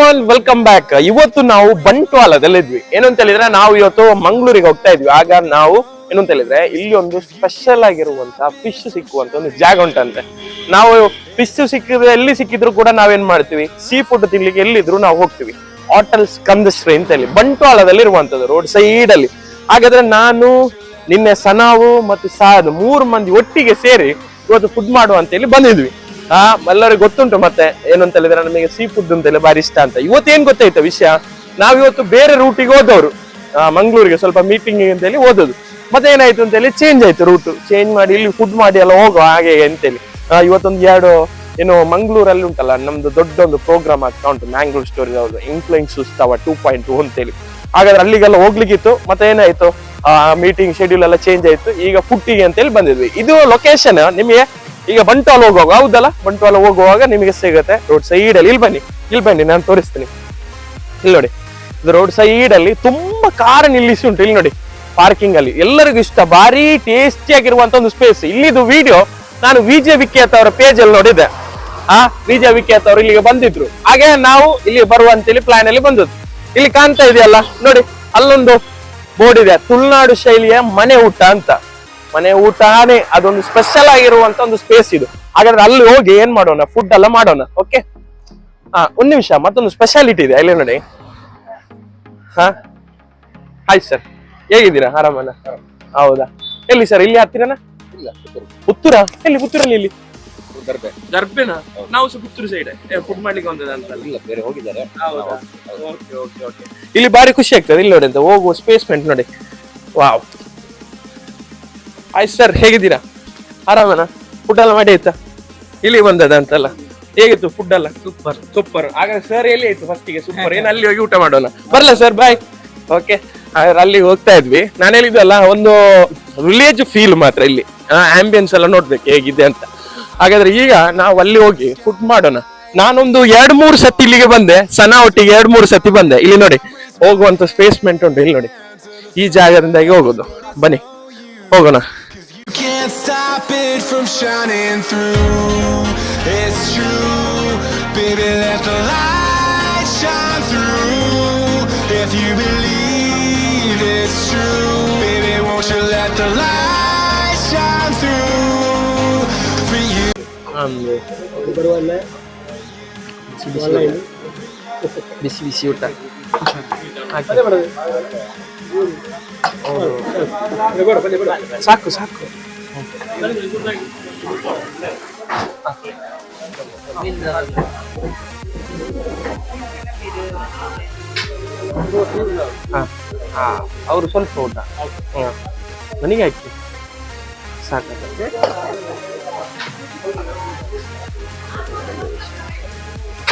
Everyone welcome back. ಇವತ್ತು ನಾವು ಬಂಟ್ವಾಳದಲ್ಲಿ ಇದ್ವಿ ಏನಂತ ಹೇಳಿದ್ರೆ ನಾವು ಇವತ್ತು ಮಂಗಳೂರಿಗೆ ಹೋಗ್ತಾ ಇದ್ವಿ. ಆಗ ನಾವು ಏನಂತ ಹೇಳಿದ್ರೆ ಇಲ್ಲಿ ಒಂದು ಸ್ಪೆಷಲ್ ಆಗಿರುವಂತ ಫಿಶ್ ಸಿಕ್ಕುವಂತ ಒಂದು ಜಾಗ ಉಂಟಂತೆ. ನಾವು ಫಿಶ್ ಸಿಕ್ಕಿದ್ರೆ ಎಲ್ಲಿ ಸಿಕ್ಕಿದ್ರು ಕೂಡ ನಾವೇನ್ ಮಾಡ್ತೀವಿ? ಸೀ ಫುಡ್ ತಿನ್ಲಿಕ್ಕೆ ಎಲ್ಲಿದ್ರು ನಾವು ಹೋಗ್ತೀವಿ. ಹೋಟೆಲ್ ಸ್ಕಂದಶ್ರೀ ಅಂತ ಹೇಳಿ. ಬಂಟ್ವಾಳದಲ್ಲಿ ಇರುವಂತದ್ದು ರೋಡ್ ಸೈಡ್ ಅಲ್ಲಿ. ಹಾಗಾದ್ರೆ ನಾನು, ನಿನ್ನೆ ಸನಾವು ಮತ್ತು ಸಾದ್ ಮೂರು ಮಂದಿ ಒಟ್ಟಿಗೆ ಸೇರಿ ಇವತ್ತು ಫುಡ್ ಮಾಡುವ ಅಂತ ಹೇಳಿ ಬಂದಿದ್ವಿ. ಆ, ಎಲ್ಲರಿಗೂ ಗೊತ್ತುಂಟು ಮತ್ತೆ ಏನು ಅಂತ ಹೇಳಿದ್ರೆ ನಮಗೆ ಸೀ ಫುಡ್ ಅಂತ ಹೇಳಿ ಬಾರಿ ಇಷ್ಟ ಅಂತ. ಇವತ್ತೇನ್ ಗೊತ್ತಾಯ್ತಾ ವಿಷಯ? ನಾವಿವತ್ತು ಬೇರೆ ರೂಟಿಗೆ ಹೋದವರು. ಮಂಗಳೂರಿಗೆ ಸ್ವಲ್ಪ ಮೀಟಿಂಗ್ ಅಂತ ಹೇಳಿ ಓದೋದು ಮತ್ತೆ ಏನಾಯ್ತು ಅಂತ ಹೇಳಿ ಚೇಂಜ್ ಆಯ್ತು ರೂಟ್ ಚೇಂಜ್ ಮಾಡಿ ಇಲ್ಲಿ ಫುಡ್ ಮಾಡಿ ಎಲ್ಲ ಹೋಗುವ ಹಾಗೆ ಅಂತ ಅಂತೇಳಿ ಇವತ್ತೊಂದು ಎರಡು, ಏನು ಮಂಗಳೂರಲ್ಲಿ ಉಂಟಲ್ಲ, ನಮ್ದು ದೊಡ್ಡ ಒಂದು ಪ್ರೋಗ್ರಾಮ್ ಆಗ್ತಾ ಉಂಟು ಮ್ಯಾಂಗ್ಳೂರ್ ಸ್ಟೋರಿ ಅವ್ರದ್ದು influence Utsava two point two ಅಂತೇಳಿ ಹಾಗಾದ್ರೆ ಅಲ್ಲಿಗೆಲ್ಲ ಹೋಗ್ಲಿಕ್ಕಿತ್ತು ಮತ್ತೆ ಏನಾಯ್ತು? ಆ ಮೀಟಿಂಗ್ ಶೆಡ್ಯೂಲ್ ಎಲ್ಲ ಚೇಂಜ್ ಆಯ್ತು. ಈಗ ಫುಟ್ಟಿಗೆ ಅಂತೇಳಿ ಬಂದಿದ್ವಿ. ಇದು ಲೊಕೇಶನ್ ನಿಮಗೆ ಈಗ ಬಂಟ್ವಾಳ ಹೋಗುವಾಗ, ಹೌದಲ್ಲ? ಬಂಟ್ವಾಳ ಹೋಗುವಾಗ ನಿಮಗೆ ಸಿಗುತ್ತೆ ರೋಡ್ ಸೈಡ್ ಅಲ್ಲಿ. ಇಲ್ಲಿ ಬನ್ನಿ ಇಲ್ಲಿ ಬನ್ನಿ, ನಾನು ತೋರಿಸ್ತೀನಿ. ಇಲ್ಲಿ ನೋಡಿ, ಇದು ರೋಡ್ ಸೈಡ್ ಅಲ್ಲಿ ತುಂಬಾ ಕಾರ್ ನಿಲ್ಲಿಸಿ ಉಂಟು. ಇಲ್ಲಿ ನೋಡಿ ಪಾರ್ಕಿಂಗ್ ಅಲ್ಲಿ. ಎಲ್ಲರಿಗೂ ಇಷ್ಟ, ಭಾರಿ ಟೇಸ್ಟಿ ಆಗಿರುವಂತ ಒಂದು ಸ್ಪೇಸ್ ಇಲ್ಲಿದು ವಿಡಿಯೋ ನಾನು ವಿಜಯ ವಿಖ್ಯಾತ ಅವರ ಪೇಜ್ ಅಲ್ಲಿ ನೋಡಿದ್ದೆ. ಆ ವಿಜಯ ವಿಖ್ಯಾತ ಅವರು ಇಲ್ಲಿಗೆ ಬಂದಿದ್ರು. ಹಾಗೆ ನಾವು ಇಲ್ಲಿ ಬರುವಂತೇಳಿ ಪ್ಲಾನ್ ಅಲ್ಲಿ ಬಂದದ್ದು. ಇಲ್ಲಿ ಕಾಣ್ತಾ ಇದೆಯಲ್ಲ, ನೋಡಿ, ಅಲ್ಲೊಂದು ಬೋರ್ಡ್ ಇದೆ. ತುಳುನಾಡು ಶೈಲಿಯ ಮನೆ ಊಟ ಅಂತ. ಮನೆ ಊಟನೇ ಅದೊಂದು ಸ್ಪೆಷಲ್ ಆಗಿರುವಂತ ಒಂದು ಸ್ಪೇಸ್ ಇದು. ಹಾಗಾದ್ರೆ ಅಲ್ಲಿ ಹೋಗಿ ಏನ್ ಮಾಡೋಣ? ಫುಡ್ ಎಲ್ಲ ಮಾಡೋಣ ಓಕೆ ಹಾ ಒಂದ್ ನಿಮಿಷ ಮತ್ತೊಂದು ಸ್ಪೆಷಾಲಿಟಿ ಇದೆ ಅಲ್ಲಿ ನೋಡಿ. ಹಾ? ಹಾಯ್ ಸರ್ ಹೇಗಿದ್ದೀರಾ? ಆರಾಮನ? ಹೌದಾ? ಎಲ್ಲಿ ಸರ್ ಇಲ್ಲಿ ಹತ್ತಿರನ? ಪುತ್ತೂರ. ಎಲ್ಲಿ ಪುತ್ತೂರಲ್ಲಿ ಇಲ್ಲಿ? ನಾವು ಸಹ ಪುತ್ತೂರು ಸೈಡ್ ಫುಡ್ ಮಾಡ್ಲಿಕ್ಕೆ ಒಂದದ ಅಂತ ಇಲ್ಲ ಬೇರೆ ಹೋಗಿದ್ದಾರೆ. ಓಕೆ ಓಕೆ ಓಕೆ ಇಲ್ಲಿ ಬಾರಿ ಖುಷಿ ಆಗ್ತದೆ ಇಲ್ಲಿ ನೋಡಿ ಅಂತ. ಹೋಗುವ ಸ್ಪೇಸ್ಮೆಂಟ್ ನೋಡಿ. ವಾವ್ ಆಯ್ತು ಸರ್ ಹೇಗಿದ್ದೀರಾ? ಆರಾಮನಾ? ಫುಡ್ ಎಲ್ಲ ಮಾಡಿ ಆಯ್ತಾ? ಇಲ್ಲಿ ಬಂದದ ಅಂತಲ್ಲ. ಹೇಗಿತ್ತು ಫುಡ್ ಎಲ್ಲ? ಸೂಪರ್ ಸೂಪರ್ ಹಾಗಾದ್ರೆ ಸರ್ ಎಲ್ಲಿ ಆಯ್ತು ಫಸ್ಟಿಗೆ ಸೂಪರ್ ಏನು ಅಲ್ಲಿ ಹೋಗಿ ಊಟ ಮಾಡೋಣ? ಬರಲ್ಲ ಸರ್ ಬಾಯ್ ಓಕೆ ಅಲ್ಲಿ ಹೋಗ್ತಾ ಇದ್ವಿ. ನಾನು ಹೇಳಿದ್ವಲ್ಲ ಒಂದು ವಿಲೇಜ್ ಫೀಲ್ ಮಾತ್ರ ಇಲ್ಲಿ. ಆಂಬಿಯನ್ಸ್ ಎಲ್ಲ ನೋಡ್ಬೇಕು ಹೇಗಿದೆ ಅಂತ. ಹಾಗಾದ್ರೆ ಈಗ ನಾವು ಅಲ್ಲಿ ಹೋಗಿ ಫುಡ್ ಮಾಡೋಣ. ನಾನೊಂದು ಎರಡ್ ಮೂರು ಸತಿ ಇಲ್ಲಿಗೆ ಬಂದೆ. ಸನ ಒಟ್ಟಿಗೆ ಎರಡ್ ಮೂರು ಸತಿ ಬಂದೆ. ಇಲ್ಲಿ ನೋಡಿ ಹೋಗುವಂತ ಸ್ಪೇಸ್ಮೆಂಟ್ ಉಂಟು. ಇಲ್ಲಿ ನೋಡಿ ಈ ಜಾಗದಿಂದಾಗಿ ಹೋಗೋದು. ಬನ್ನಿ ಹೋಗೋಣ. stop it from shining through. It's true, baby. Let the light shine through. If you believe it's true, baby, won't you let the light shine through for you? ಒಂದು ಬಿಸಿ ಬಿಸಿ ಊಟ ಹಾಕಿ. ಹೌದು. ಸಾಕು ಸಾಕು ಹಾ ಹಾ ಅವರು ಸ್ವಲ್ಪ ಊಟ. ಹಾ. ನನಗೆ ಹಾಕಿ ಸಾಕು.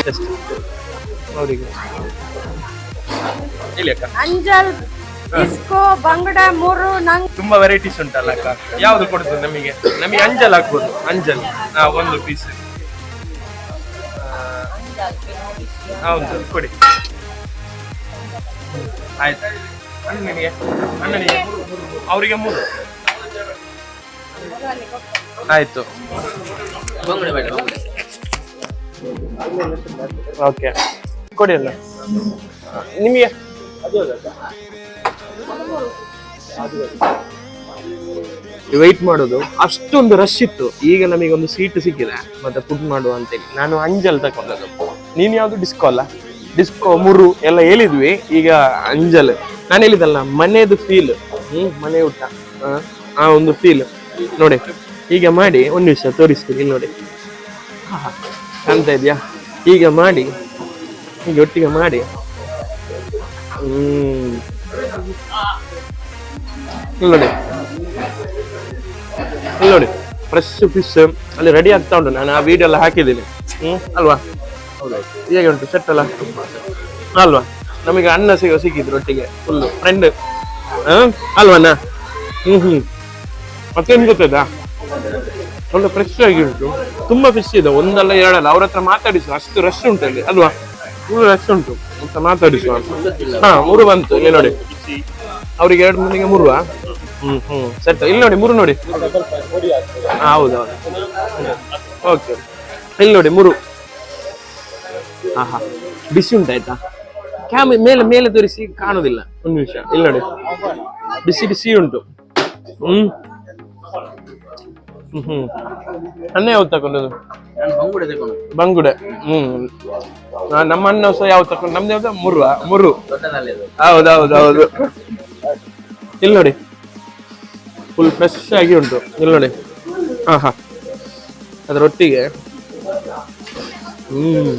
ಎಷ್ಟು ಅವರಿಗೆ. ಅಂಜಲ್ ಅಕ್ಕ. ಇಸ್ಕೋ ಬಂಗಡ ಮೂರು ನಂಗ್ ತುಂಬಾ ವೆರೈಟೀಸ್ ಉಂಟಲ್ಲ ಅಕ್ಕ? ಯಾವ್ದು ಕೊಡ್ತದೆ ನಮಗೆ? ನಮಗೆ ಅಂಜಲ್ ಹಾಕ್ಬೋದು ಅಂಜಲ್. ಹಾ ಒಂದು ಪೀಸ್ ಹೌದು ಕೊಡಿ. ಆಯ್ತು. ಅಣ್ಣನಿಗೆ ಅಣ್ಣನಿಗೆ ಅವರಿಗೆ ಮೂರು. ಆಯ್ತು. ಓಕೆ. ಕೊಡಿ ಅಲ್ಲ ನಿಮಗೆ ವೆಯ್ಟ್ ಮಾಡೋದು ಅಷ್ಟೊಂದು ರಶ್ ಇತ್ತು. ಈಗ ನಮಗೆ ಒಂದು ಸೀಟ್ ಸಿಕ್ಕಿದೆ. ಮತ್ತೆ ಫುಡ್ ಮಾಡುವ ಅಂತೇಳಿ. ನಾನು ಅಂಜಲ್ ತಕೊಂಡದ್ದು. ನೀನ್ ಯಾವ್ದು ಡಿಸ್ಕೋ ಅಲ್ಲ? ಡಿಸ್ಕೋ ಮುರು ಎಲ್ಲ ಹೇಳಿದ್ವಿ. ಈಗ ಅಂಜಲ್. ನಾನು ಹೇಳಿದಲ್ಲ ಮನೆದು ಫೀಲ್ ಹ್ಮ್ ಮನೆ ಊಟ. ಆ, ಒಂದು ಫೀಲ್ ನೋಡಿ ಈಗ ಮಾಡಿ ಒಂದು ನಿಮಿಷ ತೋರಿಸ್ತೀನಿ ಇಲ್ಲಿ ನೋಡಿ ಅಂತ ಇದೆಯಾ? ಈಗ ಮಾಡಿ ಈಗ ಒಟ್ಟಿಗೆ ಮಾಡಿ. ಹ್ಮ್. ಇಲ್ಲಿ ನೋಡಿ ಫ್ರೆಶ್ ಫಿಶ್ ಅಲ್ಲಿ ರೆಡಿ ಆಗ್ತಾ ಉಂಟು. ನಾನು ಆ ವಿಡಿಯೋ ಎಲ್ಲ ಹಾಕಿದ್ದೀನಿ. ಅಲ್ವಾ? ಹೇಗೆ ಉಂಟು ಸೆಟ್ ಅಲ್ಲ ಅಲ್ವಾ? ನಮಗೆ ಅನ್ನ ಸಿಗೋ ಸಿಕ್ಕಿದ್ರು ಒಟ್ಟಿಗೆ. ಫುಲ್ಲು ಫ್ರೆಂಡ್ ಅಲ್ವಣ್ಣ ಹ್ಮ್ ಹ್ಮ್. ಮತ್ತೇನು ಗೊತ್ತದಾ ಒಳ್ಳೆ ಫ್ರೆಶ್ ಆಗಿ ಉಂಟು. ತುಂಬಾ ಫಿಶ್ ಇದೆ. ಒಂದಲ್ಲ ಎರಡಲ್ಲ. ಅವ್ರ ಹತ್ರ ಮಾತಾಡಿಸುವ ಅಷ್ಟು ರಶ್ ಉಂಟು ಅಲ್ಲಿ. ಅಲ್ವಾ? ಫುಲ್ ರಶ್ ಉಂಟು. ಅಂತ ಮಾತಾಡಿಸುವ ಹಾ, ಮೂರು ಬಂತು, ಇಲ್ಲಿ ನೋಡಿ. ಅವರಿಗೆ ಎರಡು ಮಂದಿಗೆ ಮೂರುವ? ಹ್ಮ್ ಹ್ಮ್. ಸೆಟ್ ಇಲ್ಲಿ ನೋಡಿ, ಮೂರು ನೋಡಿ. ಹೌದೌದು ಓಕೆ ಇಲ್ಲಿ ನೋಡಿ, ಮೂರು. ಹಾ ಹಾ. ಬಿಸಿ ಉಂಟಾಯ್ತಾ ಕ್ಯಾಮ್, ಮೇಲೆ ಮೇಲೆ ತೋರಿಸಿ ಕಾಣುದಿಲ್ಲ ಒಂದು ನಿಮಿಷ. ಇಲ್ಲಿ ನೋಡಿ. ಬಿಸಿ ಬಿಸಿ ಉಂಟು. ಹ್ಮ್. ಹ್ಮ್ ಹ್ಮ್. ಅನ್ನ ಯಾವ್ದು ತಗೊಂಡದು ಬಂಗುಡೆ ಹ್ಮ್. ನಮ್ಮ ಅಣ್ಣ ಸಹ ಯಾವ್ದು ತಗೊಂಡು ನಮ್ದು ಯಾವ್ದು? ಮುರುವ. ಮುರು. ಅದು ಹೌದೌದು ಹೌದು ಇಲ್ಲಿ ನೋಡಿ. ಫುಲ್ ಫ್ರೆಶ್ ಆಗಿ ಉಂಟು. ಇಲ್ಲಿ ನೋಡಿ. ಹಾ ಹಾ. ಅದರೊಟ್ಟಿಗೆ. ಹ್ಮ್.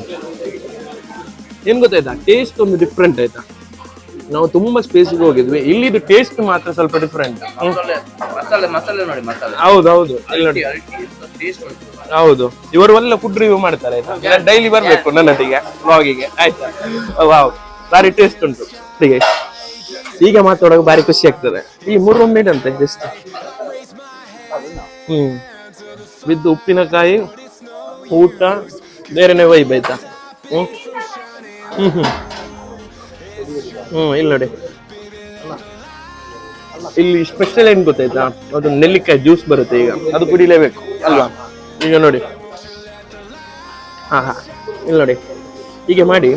ಏನ್ ಗೊತ್ತಾಯ್ತಾ? ಟೇಸ್ಟ್ ಒಂದು ಡಿಫ್ರೆಂಟ್ ಆಯ್ತಾ? ನಾವು ತುಂಬಾ ಸ್ಪೇಸಿಗೆ ಹೋಗಿದ್ವಿ. ಇಲ್ಲಿದು ಟೇಸ್ಟ್ ಮಾತ್ರ ಸ್ವಲ್ಪ ಡಿಫ್ರೆಂಟ್ ಮಸಾಲೆ ಹೌದು. ಇವರು ಒಳ್ಳೆ ಫುಡ್ ರಿವ್ಯೂ ಮಾಡ್ತಾರೆ ಡೈಲಿ ಬರ್ಬೇಕು ನನ್ನೊಟ್ಟಿಗೆ ವ್ಲಾಗಿಗೆ ಆಯ್ತಾ? ವಾವ್ ಬಾರಿ ಟೇಸ್ಟ್ ಉಂಟು. ಹೀಗೆ ಈಗ ಮಾತಾಡುವಾಗ ಬಾರಿ ಖುಷಿ ಆಗ್ತದೆ. ಈ ಮೂರು ಮೇಡ್ ಅಂತೆ ಜಸ್ಟ್ ಹ್ಮ್. ವಿದ್ ಉಪ್ಪಿನಕಾಯಿ ಊಟ ಬೇರೆನೆ ವೈಬ್ ಆಯ್ತಾ? ಹ್ಮ್. ಹ್ಮ್ ಹ್ಮ್. ಹ್ಮ್ ಇಲ್ಲ ನೋಡಿ. ಇಲ್ಲಿ ಸ್ಪೆಷಲ್ ಏನ್ ಗೊತ್ತಾಯ್ತಾ? ಅದು ನೆಲ್ಲಿಕಾಯಿ ಜ್ಯೂಸ್ ಬರುತ್ತೆ ಈಗ. ಅದು ಕುಡಿಲೇಬೇಕು ಅಲ್ವಾ? ಈಗ ನೋಡಿ. ಹಾಂ ಹಾಂ ಇಲ್ಲಿ ನೋಡಿ. ಹೀಗೆ ಮಾಡಿ.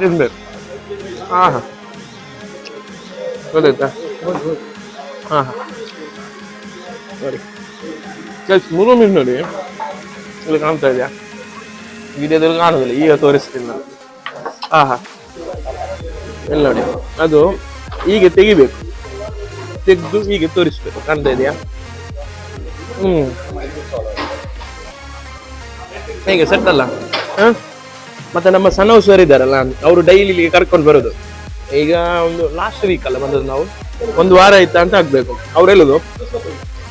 ತಿನ್ಬೇಕು. ಹಾಂ ಹಾ ಗೊತ್ತಾಯ್ತಾ? ಹಾಂ ಹಾಂ ನೋಡಿ. ಜಸ್ಟ್ ಮೂರು ಮಿನಿಟ್ ನೋಡಿ. ಇಲ್ಲಿ ಕಾಣ್ತಾ ಇದೆಯಾ? ವಿಡಿಯೋದಲ್ಲಿ ಕಾಣೋದಿಲ್ಲ ಈಗ ತೋರಿಸ್ತೀನಿ ನಾನು. ಹಾಂ ಹಾ ಇಲ್ಲಿ ನೋಡಿ. ಅದು ಹೀಗೆ ತೆಗಿಬೇಕು. ತೆಗೆದು ಹೀಗೆ ತೋರಿಸ್ಬೇಕು. ಕಾಣ್ತಾ ಇದೆಯಾ? ಹ್ಮ್. ಹೇಗೆ ಸೆಟ್ ಅಲ್ಲ? ಹಾಂ? ಮತ್ತೆ ನಮ್ಮ ಸಣ್ಣ ಸರ್ ಇದ್ದಾರಲ್ಲ ಅವರು ಡೈಲಿ ಇಲ್ಲಿಗೆ ಕರ್ಕೊಂಡು ಬರೋದು. ಈಗ ಒಂದು ಲಾಸ್ಟ್ ವೀಕ್ ಅಲ್ಲ ಬಂದದ್ದು ನಾವು. ಒಂದು ವಾರ ಆಯ್ತಾ ಅಂತ ಆಗ್ಬೇಕು. ಅವ್ರು ಹೇಳುದು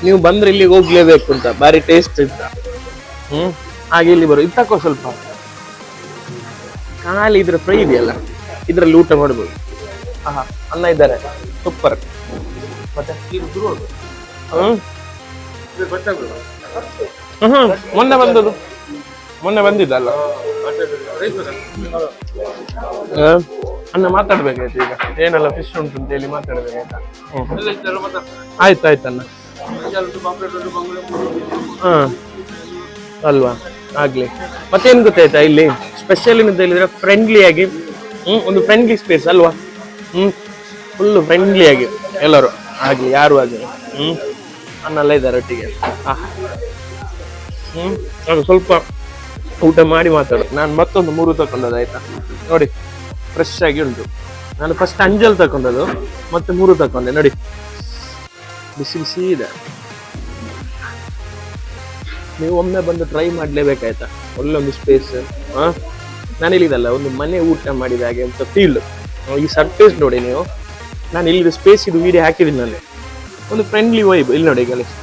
ನೀವು ಬಂದ್ರೆ ಇಲ್ಲಿಗೆ ಹೋಗ್ಲೇಬೇಕು ಅಂತ ಬಾರಿ ಟೇಸ್ಟ್ ಇತ್ತ. ಹ್ಮ್? ಹಾಗೆ ಇಲ್ಲಿ ಬರೋ ಇತ್ತಕ್ಕೋ ಸ್ವಲ್ಪ ಖಾಲಿ ಇದ್ರ ಫ್ರೈ ಇದೆಯಲ್ಲ ಇದ್ರಲ್ಲಿ ಊಟ ಮಾಡ್ಬೋದು. ಆಹಾ ಅನ್ನ ಇದ್ದಾರೆ. ಸೂಪರ್ ಮತ್ತೆ ಹ್ಮ್? ಹ್ಮ್ ಮೊನ್ನೆ ಬಂದದ್ದು. ಮೊನ್ನೆ ಬಂದಿದ್ದಲ್ಲ. ಅನ್ನ ಮಾತಾಡ್ಬೇಕಾಯ್ತು ಈಗ. ಏನೆಲ್ಲ ಫಿಶ್ ಉಂಟು ಅಂತ ಹೇಳಿ ಮಾತಾಡ್ಬೇಕಾಯ್ತಾ. ಆಯ್ತು ಆಯ್ತು ಅನ್ನ ಹಾ. ಅಲ್ವಾ? ಆಗ್ಲಿ. ಮತ್ತೇನು ಗೊತ್ತಾಯ್ತಾ ಇಲ್ಲಿ? ಸ್ಪೆಷಲ್ ಏನಂತ ಹೇಳಿದ್ರೆ ಫ್ರೆಂಡ್ಲಿ ಆಗಿ ಹ್ಮ್ ಒಂದು ಫ್ರೆಂಡ್ಲಿ ಸ್ಪೇಸ್ ಅಲ್ವಾ? ಹ್ಮ್. ಫುಲ್ ಫ್ರೆಂಡ್ಲಿ ಆಗಿ ಎಲ್ಲರೂ. ಆಗ್ಲಿ ಯಾರು ಆಗಲಿ. ಹ್ಮ್. ಅನ್ನೆಲ್ಲ ಇದ್ದಾರೆ ಒಟ್ಟಿಗೆ. ಹ್ಮ್. ಸ್ವಲ್ಪ ಊಟ ಮಾಡಿ ಮಾತಾಡು. ನಾನು ಮತ್ತೊಂದು ಮೂರು ತಗೊಂಡದ್ದು ಆಯ್ತಾ? ನೋಡಿ ಫ್ರೆಶ್ ಆಗಿ ಉಂಟು. ನಾನು ಫಸ್ಟ್ ಅಂಜಲ್ ತಕೊಂಡದ್ದು ಮತ್ತೆ ಮೂರು ತಕೊಂಡೆ ನೋಡಿ. ಬಿಸಿ ಬಿಸಿ ಇದೆ. ನೀವು ಒಮ್ಮೆ ಬಂದು ಟ್ರೈ ಮಾಡ್ಲೇಬೇಕಾಯ್ತಾ? ಒಳ್ಳೊಂದು ಸ್ಪೇಸ್ ಹಾ? ನಾನು ಹೇಳಿದಲ್ಲ, ಒಂದು ಮನೆ ಊಟ ಮಾಡಿದ ಹಾಗೆ ಅಂತ ಫೀಲ್ ಈ ಸರ್ಫೇಸ್ ನೋಡಿ ನೀವು. ನಾನು ಇಲ್ಲಿ ಸ್ಪೇಸ್ ಇದು ವೀಡಿಯೋ ಹಾಕಿದ್ದೀನಿ ನಾನು. ಒಂದು ಫ್ರೆಂಡ್ಲಿ ವೈಬ್ ಇಲ್ಲಿ ನೋಡಿ ಗಣೇಶ್.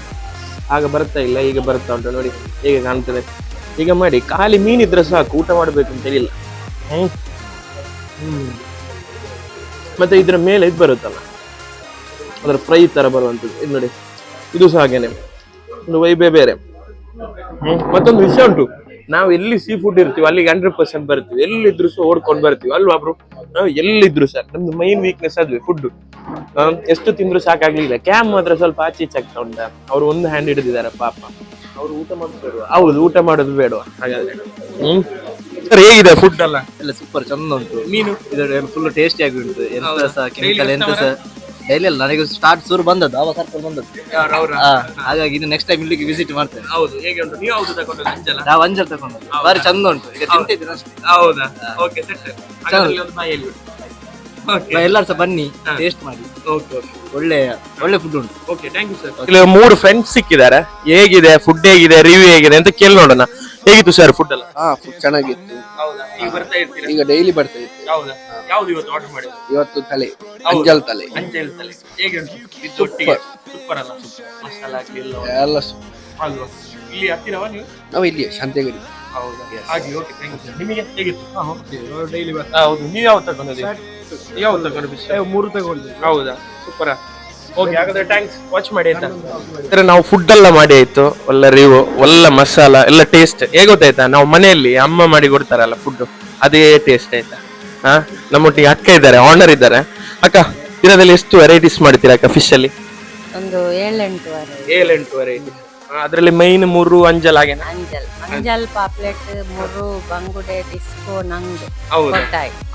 ಆಗ ಬರ್ತಾ ಇಲ್ಲ, ಈಗ ಬರ್ತಾ ಉಂಟು. ನೋಡಿ, ಹೇಗೆ ಕಾಣ್ತದೆ. ಈಗ ಮಾಡಿ, ಖಾಲಿ ಮೀನಿದ್ರೆ ಸಾಕು, ಊಟ ಮಾಡಬೇಕು ಅಂತ ಹೇಳಿಲ್ಲ. ಹ್ಮ್. ಮತ್ತೆ ಇದ್ರ ಮೇಲೆ ಇದು ಬರುತ್ತಲ್ಲ. ಅದರ ಫ್ರೈ ತರ ಬರುವಂತದ್ದು ಇದು ನೋಡಿ, ಇದು ಸಹ ಹಾಗೇನೆ ಒಂದು ವೈಬೇ ಬೇರೆ. ಮತ್ತೊಂದು ವಿಷಯ ಉಂಟು. ನಾವು ಎಲ್ಲಿ ಸೀ ಫುಡ್ ಇರ್ತೀವಿ ಅಲ್ಲಿಗೆ ಹಂಡ್ರೆಡ್ ಪರ್ಸೆಂಟ್ ಬರ್ತೀವಿ. ಎಲ್ಲಿದ್ರು ಸಹ ಓಡ್ಕೊಂಡು ಬರ್ತೀವಿ. ಅಲ್ವಾ ಬ್ರೋ ನಾವ್ ಎಲ್ಲಿದ್ರು ಸರ್ ನಮ್ದು ಮೈನ್ ವೀಕ್ನೆಸ್ ಅದ್ವಿ ಫುಡ್ ಎಷ್ಟು ತಿಂದ್ರು ಸಾಕಾಗ್ಲಿಲ್ಲ. ಕ್ಯಾಮ್ ಮಾತ್ರ ಸ್ವಲ್ಪ ಆಚೆ ಈಚೆ ಆಗ್ತಾ ಉಂಟ. ಅವ್ರು ಒಂದು ಹ್ಯಾಂಡ್ ಹಿಡಿದಿದ್ದಾರೆ ಪಾಪ. ಅವ್ರು ಊಟ ಮಾಡೋದು ಬೇಡ ಹೌದು ಊಟ ಮಾಡೋದು ಬೇಡ. ಹಾಗಾದ್ರೆ. ಹ್ಮ್? ಸರ್ ಹೇಗಿದೆ ಫುಡ್ ಎಲ್ಲ? ಎಲ್ಲ ಸೂಪರ್ ಚಂದ ಉಂಟು. ಮೀನು? ಇದು ಫುಲ್ ಟೇಸ್ಟಿ ಆಗಿ ಉಂಟು. ಎಂತ? ಸಹ ಕೆಮಿಕಲ್ ಎಂತ? ಸಹ. ಡೈಲಿ ಅಲ್ಲ ನನಗೆ ಸ್ಟಾರ್ಟ್ ಶುರು ಬಂದದ್ದು ಅವಾಗ ಕರ್ಕೊಂಡು ಬಂದದ್ದು. ಹಾ, ಹಾಗಾಗಿ ಇನ್ನು ನೆಕ್ಸ್ಟ್ ಟೈಮ್ ಇಲ್ಲಿಗೆ ವಿಸಿಟ್ ಮಾಡ್ತೇನೆ. ಹೌದು ಹೇಗೆ ಉಂಟು? ನೀವು ಹೌದು ತಗೊಂಡು ಅಂಜಲ ನಾವು ಅಂಜಲ್ ತಗೊಂಡು ಬಾರಿ ಚಂದ ಉಂಟು ಈಗ ತಿಂತಿದ್ದೀನಿ ಅಷ್ಟೇ. ಹೌದಾ? ಓಕೆ ಸೆಟ್ ಹಾಗಾದ್ರೆ ಒಂದು ಬಾಯಿ ಹೇಳ್ಬಿಡು. ಓಕೆ ಎಲ್ಲರೂ ಸಹ ಬನ್ನಿ ಟೇಸ್ಟ್ ಮಾಡಿ. ಓಕೆ ಓಕೆ ಒಳ್ಳೆ ಒಳ್ಳೆ ಫುಡ್ ಉಂಟು. ಓಕೆ ಥ್ಯಾಂಕ್ ಯು ಸರ್ ಇಲ್ಲಿ ಮೂರು ಫ್ರೆಂಡ್ಸ್ ಸಿಕ್ಕಿದ್ದಾರೆ. ಹೇಗಿದೆ ಫುಡ್ ಹೇಗಿದೆ ರಿವ್ಯೂ ಹೇಗಿದೆ ಅಂತ ಕೇಳಿ ನೋಡೋಣ. ಹೇಗಿತ್ತು ಸರ್ ಫುಡ್ ಎಲ್ಲ? ಹಾ ಫುಡ್ ಚೆನ್ನಾಗಿತ್ತು. ಹೌದಾ? ಈಗ ಬರ್ತಾ ಇರ್ತೀರಾ? ಈಗ ಡೈಲಿ ಬರ್ತಾ ಇತ್ತು ಹೌದಾ? ಯಾವ್ದು ಇವತ್ತು ಆರ್ಡರ್ ಮಾಡಿದ್ರಿ ಇವತ್ತು ತಲೆ ಅಂಜಲ್ ತಲೆ. ಅಂಜಲ್ ತಲೆ. ಹೇಗೆ ಉಂಟು? ಇದು ಒಟ್ಟಿಗೆ ಸೂಪರ್ ಅಲ್ಲ? ಮಸಾಲ ಹಾಕಿ ಎಲ್ಲ ಸು- ಅಲ್ವಾ ಇಲ್ಲಿ ಹತ್ತಿರವಾ ನೀವು? ನಾವು ಇಲ್ಲಿ ಶಾಂತಿಗಿರಿ ಹೌದಾ? ಹಾಗೆ ಓಕೆ ಥ್ಯಾಂಕ್ ಯು ನಿಮಗೆ ಹೇಗಿತ್ತು? ಡೈಲಿ ಹೌದು ನೀವು ಯಾವ್ದು ತಗೊಂಡಿದ್ದೀರಿ ಯಾವ್ದು ತಗೊಂಡು ಮೂರು ತಗೊಂಡಿದ್ದೀವಿ ಹೌದಾ? ಸೂಪರ್ ಓಕೆ ಹಾಗಾದ್ರೆ ಥ್ಯಾಂಕ್ಸ್ ವಾಚ್ ಮಾಡಿ ಆಯ್ತಾ? ಅಂದ್ರೆ ನಾವು ಫುಡ್ ಎಲ್ಲ ಮಾಡಿ ಆಯ್ತು. ಒಳ್ಳೆ ರಿವು ಒಳ್ಳೆ ಮಸಾಲ ಎಲ್ಲ ಟೇಸ್ಟ್ ಹೇಗೆ ಗೊತ್ತಾಯ್ತಾ? ನಾವು ಮನೆಯಲ್ಲಿ ಅಮ್ಮ ಮಾಡಿ ಕೊಡ್ತಾರಲ್ಲ ಫುಡ್ ಅದೇ ಟೇಸ್ಟ್ ಆಯ್ತಾ? ಹಾ ನಮ್ಮೊಟ್ಟಿಗೆ ಅಕ್ಕ ಇದ್ದಾರೆ ಆನರ್ ಇದ್ದಾರೆ. ಅಕ್ಕ ದಿನದಲ್ಲಿ ಎಷ್ಟು ವೆರೈಟೀಸ್ ಮಾಡ್ತೀರಾ ಅಕ್ಕ ಫಿಶ್ ಅಲ್ಲಿ? ಒಂದು ಏಳೆಂಟು ವಾರ ಏಳೆಂಟು ವೆರೈಟಿ ಅದರಲ್ಲಿ ಮೈನ್ ಮೂರು ಅಂಜಲ್ ಹಾಗೆ ಅಂಜಲ್. ಅಂಜಲ್ ಪಾಪ್ಲೆಟ್ ಮುರು ಬಂಗುಡೆ ಡಿಸ್ಕೋ ನಂಗ್. ಹೌದು.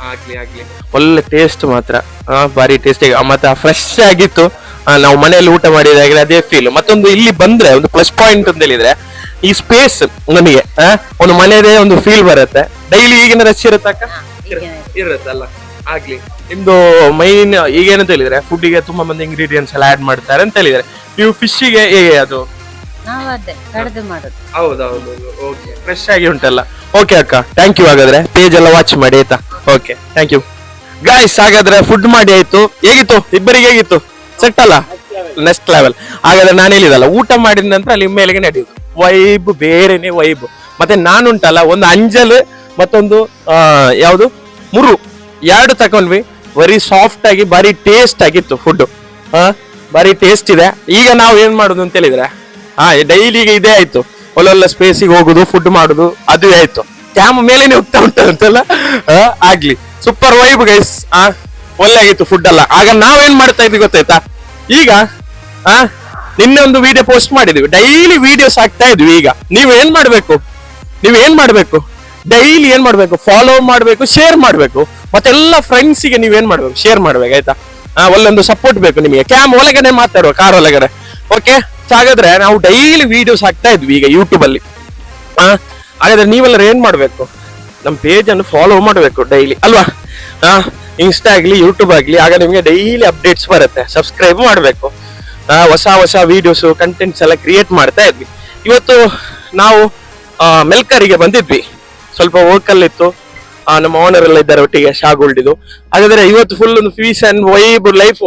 ಆಗ್ಲಿ ಆಗ್ಲಿ. ಒಳ್ಳೆ ಟೇಸ್ಟ್ ಮಾತ್ರ. ಆ, ಭಾರಿ ಟೇಸ್ಟ್ ಮತ್ತೆ ಫ್ರೆಶ್ ಆಗಿತ್ತು. ನಾವು ಮನೆಯಲ್ಲಿ ಊಟ ಮಾಡಿದಾಗಲೇ ಅದೇ ಫೀಲ್ ಮತ್ತೊಂದು ಇಲ್ಲಿ ಬಂದ್ರೆ ಒಂದು ಪ್ಲಸ್ ಪಾಯಿಂಟ್ ಅಂತ ಹೇಳಿದ್ರೆ ಈ ಸ್ಪೇಸ್ ನಮಗೆ ಆ, ಒಂದು ಮನೆಯದೇ ಒಂದು ಫೀಲ್ ಬರುತ್ತೆ. ಡೈಲಿ ಈಗಿನ ರಶ್ ಇರುತ್ತಕ್ಕ ಇರುತ್ತಲ್ಲ ಆಗ್ಲಿ. ನಿಮ್ದು ಮೈನ್ ಈಗೇನಂತ ಹೇಳಿದ್ರೆ ಫುಡ್ಡಿಗೆ ತುಂಬಾ ಮಂದಿ ಇಂಗ್ರೀಡಿಯೆಂಟ್ಸ್ ಎಲ್ಲ ಆಡ್ ಮಾಡ್ತಾರೆ ಅಂತ ಹೇಳಿದ್ರೆ ನೀವು ಫಿಶ್ಗೆ ಹೇಗೆ ಅದು? ನಾವು ಅದೇ ಕಡ್ದು ಮಾಡುದು. ಹೌದೌದು ಓಕೆ ಫ್ರೆಶ್ ಆಗಿ ಉಂಟಲ್ಲ. ಓಕೆ ಅಕ್ಕ ಥ್ಯಾಂಕ್ ಯು ಹಾಗಾದ್ರೆ. ಪೇಜ್ ಎಲ್ಲ ವಾಚ್ ಮಾಡಿ ಆಯ್ತಾ? ಓಕೆ ಥ್ಯಾಂಕ್ ಯು ಗಾಯ್ಸ್ ಹಾಗಾದ್ರೆ ಫುಡ್ ಮಾಡಿ ಆಯ್ತು. ಹೇಗಿತ್ತು? ಇಬ್ಬರಿಗೆ ಹೇಗಿತ್ತು? ಸೆಟ್ ಅಲ್ಲ? ನೆಕ್ಸ್ಟ್ ಲೆವೆಲ್ ಹಾಗಾದ್ರೆ ನಾನು ಹೇಳಿದಲ್ಲ, ಊಟ ಮಾಡಿದ ನಂತರ ಅಲ್ಲಿ ಮೇಲೆಗೆ ನಡೆಯುದು. ವೈಬ್ ಬೇರೆನೆ ವೈಬ್ ಮತ್ತೆ ನಾನುಂಟಲ್ಲ ಒಂದು ಅಂಜಲ್, ಮತ್ತೊಂದು ಯಾವುದು? ಮುರು. ಎರಡು ತಕೊಂಡ್ವಿ. ಬರೀ ಸಾಫ್ಟ್ ಆಗಿ, ಬಾರಿ ಟೇಸ್ಟ್ ಆಗಿತ್ತು ಫುಡ್ ಬಾರಿ ಟೇಸ್ಟ್ ಇದೆ. ಈಗ ನಾವು ಏನ್ ಮಾಡುದು ಅಂತ ಹೇಳಿದ್ರೆ ಹಾ ಡೈಲಿ ಈಗ ಇದೇ ಆಯ್ತು. ಒಳ್ಳೊಳ್ಳೆ ಸ್ಪೇಸಿಗೆ ಹೋಗುದು ಫುಡ್ ಮಾಡುದು, ಅದು ಆಯ್ತು. ಕ್ಯಾಮ್ ಮೇಲೇನೆ ಹೋಗ್ತಾ ಉಂಟಂತಲ್ಲ? ಅಂತೆಲ್ಲ ಆಗ್ಲಿ. ಸೂಪರ್ ವೈಬ್ ಗೈಸ್ ಆ ಒಳ್ಳೆ ಆಗಿತ್ತು ಫುಡ್ ಎಲ್ಲ. ಆಗ ನಾವೇನ್ ಮಾಡ್ತಾ ಇದ್ವಿ ಗೊತ್ತಾಯ್ತಾ? ಈಗ, ಆ, ನಿನ್ನೆ ಒಂದು ವಿಡಿಯೋ ಪೋಸ್ಟ್ ಮಾಡಿದ್ವಿ. ಡೈಲಿ ವಿಡಿಯೋಸ್ ಹಾಕ್ತಾ ಇದ್ವಿ ಈಗ. ನೀವ್ ಏನ್ ಮಾಡ್ಬೇಕು? ನೀವ್ ಏನ್ ಮಾಡ್ಬೇಕು? ಡೈಲಿ ಏನ್ ಮಾಡ್ಬೇಕು? ಫಾಲೋ ಮಾಡ್ಬೇಕು ಶೇರ್ ಮಾಡ್ಬೇಕು. ಮತ್ತೆಲ್ಲ ಫ್ರೆಂಡ್ಸಿಗೆ ನೀವ್ ಏನ್ ಮಾಡ್ಬೇಕು? ಶೇರ್ ಮಾಡ್ಬೇಕು, ಆಯ್ತಾ? ಒಳ್ಳೊಂದು ಸಪೋರ್ಟ್ ಬೇಕು ನಿಮಗೆ. ಕ್ಯಾಮ್ ಒಳಗಡೆ ಮಾತಾಡುವ ಕಾರ್ ಒಳಗಡೆ. ಓಕೆ ಹಾಗಾದ್ರೆ ನಾವು ಡೈಲಿ ವಿಡಿಯೋಸ್ ಹಾಕ್ತಾ ಇದ್ವಿ ಈಗ ಯೂಟ್ಯೂಬ್ ಅಲ್ಲಿ. ಹಾಗಾದ್ರೆ ನೀವೆಲ್ಲರೂ ಏನ್ ಮಾಡ್ಬೇಕು? ನಮ್ಮ ಪೇಜ್ ಅನ್ನು ಫಾಲೋ ಮಾಡಬೇಕು ಡೈಲಿ ಅಲ್ವಾ? ಇನ್ಸ್ಟಾ ಆಗಲಿ ಯೂಟ್ಯೂಬ್ ಆಗಲಿ ಆಗ ನಿಮಗೆ ಡೈಲಿ ಅಪ್ಡೇಟ್ಸ್ ಬರುತ್ತೆ. ಸಬ್ಸ್ಕ್ರೈಬ್ ಮಾಡಬೇಕು. ಹೊಸ ಹೊಸ ವಿಡಿಯೋಸ್ ಕಂಟೆಂಟ್ಸ್ ಎಲ್ಲ ಕ್ರಿಯೇಟ್ ಮಾಡ್ತಾ ಇದ್ವಿ. ಇವತ್ತು ನಾವು ಮೆಲ್ಕರಿಗೆ ಬಂದಿದ್ವಿ. ಸ್ವಲ್ಪ ವೋಕಲ್ ಇತ್ತು. ನಮ್ಮ ಓನರ್ ಎಲ್ಲ ಇದ್ದಾರೆ ಒಟ್ಟಿಗೆ ಶಾಗುಲ್ಡಿದು ಹಾಗಾದ್ರೆ ಇವತ್ತು ಫುಲ್ ಒಂದು ಫೀಸ್ ಅಂಡ್ ವೈಬ್ ಲೈಫ್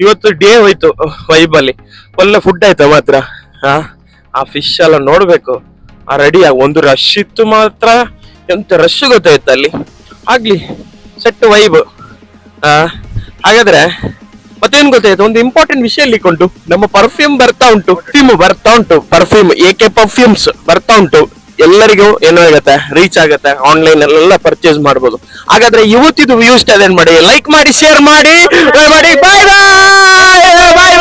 ಇವತ್ತು ಡೇ ಹೋಯ್ತು ವೈಬ್ ಅಲ್ಲಿ. ಒಳ್ಳೆ ಫುಡ್ ಆಯ್ತು ಮಾತ್ರ? ಆ, ಫಿಶ್ ಎಲ್ಲ ನೋಡ್ಬೇಕು. ಆ ರೆಡಿ ಒಂದು ರಶ್ ಇತ್ತು ಮಾತ್ರ. ಎಂತ ರಶ್ ಗೊತ್ತಾಯ್ತು ಅಲ್ಲಿ? ಆಗ್ಲಿ ಸೆಟ್ ವೈಬ್ ಹಾಗಾದ್ರೆ, ಮತ್ತೇನ್ ಗೊತ್ತಾಯ್ತು? ಒಂದು ಇಂಪಾರ್ಟೆಂಟ್ ವಿಷಯ ಇಲ್ಲಿ ಉಂಟು ನಮ್ಮ ಪರ್ಫ್ಯೂಮ್ ಬರ್ತಾ ಉಂಟು. ಪರ್ಫ್ಯೂಮ್ ಬರ್ತಾ ಉಂಟು. ಪರ್ಫ್ಯೂಮ್ ಎ ಕೆ ಪರ್ಫ್ಯೂಮ್ಸ್ ಬರ್ತಾ ಉಂಟು. ಎಲ್ಲರಿಗೂ ಏನಾಗತ್ತೆ ರೀಚ್ ಆಗತ್ತೆ. ಆನ್ಲೈನ್ ಅಲ್ಲೆಲ್ಲ ಪರ್ಚೇಸ್ ಮಾಡ್ಬೋದು. ಹಾಗಾದ್ರೆ ಇವತ್ತಿದು ವ್ಯೂಸ್ ಅದೇನ್ ಮಾಡಿ? ಲೈಕ್ ಮಾಡಿ ಶೇರ್ ಮಾಡಿ. ಮಾಡಿ ಬಾಯ್ ಬಾಯ್